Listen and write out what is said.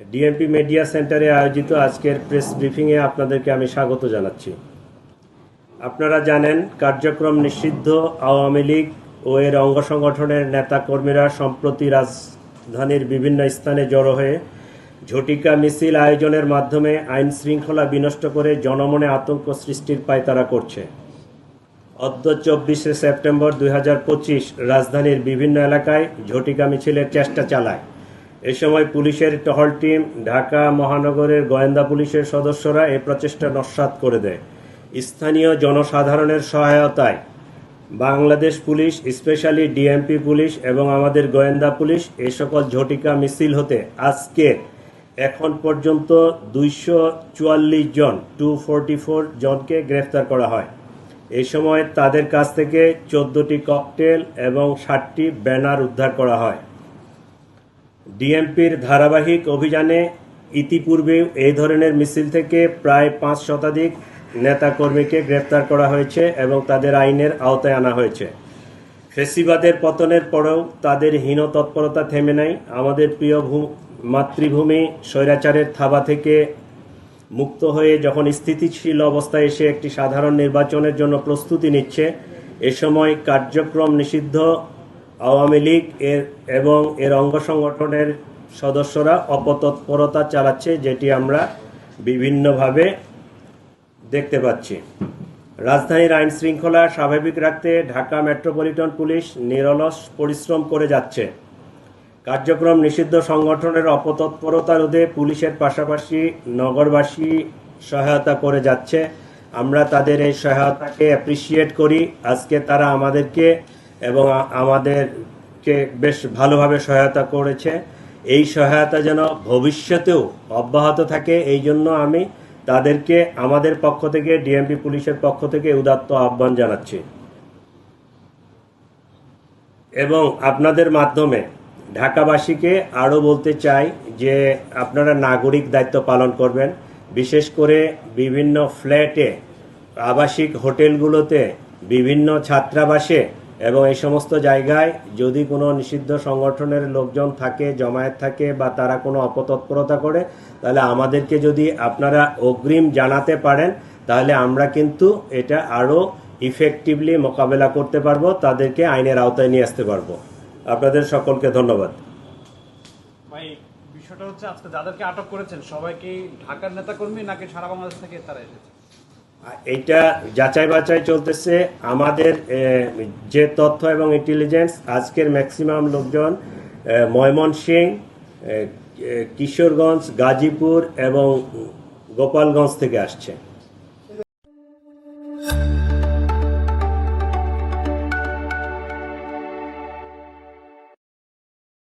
DMP media সেন্টারে আয়োজিত আজকের প্রেস ব্রিফিংয়ে আপনাদেরকে আমি স্বাগত জানাচ্ছি। আপনারা জানেন, কার্যক্রম নিষিদ্ধ। আওয়ামী লীগ ও এর অঙ্গ সংগঠনের নেতাকর্মীরা সম্প্রতি রাজধানীর বিভিন্ন স্থানে জড়ো হয়ে ঝটিকা মিছিল আয়োজনের মাধ্যমে আইন শৃঙ্খলা বিনষ্ট করে জনমনে আতঙ্ক সৃষ্টির পায়তারা করছে। অদ্য চব্বিশে সেপ্টেম্বর দু হাজার পঁচিশ রাজধানীর বিভিন্ন এলাকায় ঝটিকা মিছিলের চেষ্টা চালায়। এ সময় পুলিশের টহল টিম ঢাকা মহানগরের গোয়েন্দা পুলিশের সদস্যরা এ প্রচেষ্টা নস্যাৎ করে দেয়। স্থানীয় জনসাধারণের সহায়তায় Bangladesh police, specially DMP police এবং আমাদের গোয়েন্দা পুলিশ এ সকল ঝটিকা মিছিল হতে আজকে এখন পর্যন্ত দুইশো চুয়াল্লিশ জন, টু ফোরটি ফোর জনকে গ্রেফতার করা হয়। এই সময় তাদের কাছ থেকে চোদ্দটি ককটেল এবং ষাটটি ব্যানার উদ্ধার করা হয়। ডিএমপির ধারাবাহিক অভিযানে ইতিপূর্বেও এই ধরনের মিছিল থেকে প্রায় পাঁচ শতাধিক নেতাকর্মীকে গ্রেপ্তার করা হয়েছে এবং তাদের আইনের আওতায় আনা হয়েছে। ফেসিবাদের পতনের পরেও তাদের হীন তৎপরতা থেমে নাই। আমাদের প্রিয় মাতৃভূমি স্বৈরাচারের থাবা থেকে মুক্ত হয়ে যখন স্থিতিশীল অবস্থায় এসে একটি সাধারণ নির্বাচনের জন্য প্রস্তুতি নিচ্ছে, এ সময় কার্যক্রম নিষিদ্ধ আওয়ামী লীগ এর এবং এর অঙ্গ সংগঠনের সদস্যরা অপতৎপরতা চালাচ্ছে, যেটি আমরা বিভিন্নভাবে দেখতে পাচ্ছি। রাজধানীর আইন শৃঙ্খলা স্বাভাবিক রাখতে ঢাকা মেট্রোপলিটন পুলিশ নিরলস পরিশ্রম করে যাচ্ছে। কার্যক্রম নিষিদ্ধ সংগঠনের অপতৎপরতা রোধে পুলিশের পাশাপাশি নগরবাসী সহায়তা করে যাচ্ছে। আমরা তাদের এই সহায়তাকে অ্যাপ্রিসিয়েট করি। আজকে তারা আমাদেরকে এবং আমাদেরকে বেশ ভালোভাবে সহায়তা করেছে। এই সহায়তা যেন ভবিষ্যতেও অব্যাহত থাকে, এই জন্য আমি তাদেরকে, আমাদের পক্ষ থেকে, ডিএমপি পুলিশের পক্ষ থেকে উদাত্ত আহ্বান জানাচ্ছি। এবং আপনাদের মাধ্যমে ঢাকাবাসীকে আরও বলতে চাই যে আপনারা নাগরিক দায়িত্ব পালন করবেন। বিশেষ করে বিভিন্ন ফ্ল্যাটে, আবাসিক হোটেলগুলোতে বিভিন্ন ছাত্রাবাসে এবং এই সমস্ত জায়গায় যদি কোনো নিষিদ্ধ সংগঠনের লোকজন থাকে, জমায়েত থাকে বা তারা কোনো অপতৎপরতা করে, তাহলে আমাদেরকে যদি আপনারা অগ্রিম জানাতে পারেন, তাহলে আমরা কিন্তু এটা আরও ইফেক্টিভলি মোকাবেলা করতে পারব, তাদেরকে আইনের আওতায় নিয়ে আসতে পারব। আপনাদের সকলকে ধন্যবাদ। ভাই, বিষয়টা হচ্ছে আজকে যাদেরকে আটক করেছেন সবাই কি ঢাকার নেতাকর্মী নাকি সারা বাংলাদেশ থেকে তারা এসেছে? এইটা যাচাই বাছাই চলতেছে। আমাদের যে তথ্য এবং ইন্টেলিজেন্স আজকের ম্যাক্সিমাম লোকজন ময়মন ময়মনসিং কিশোরগঞ্জ, গাজীপুর এবং গোপালগঞ্জ থেকে আসছে।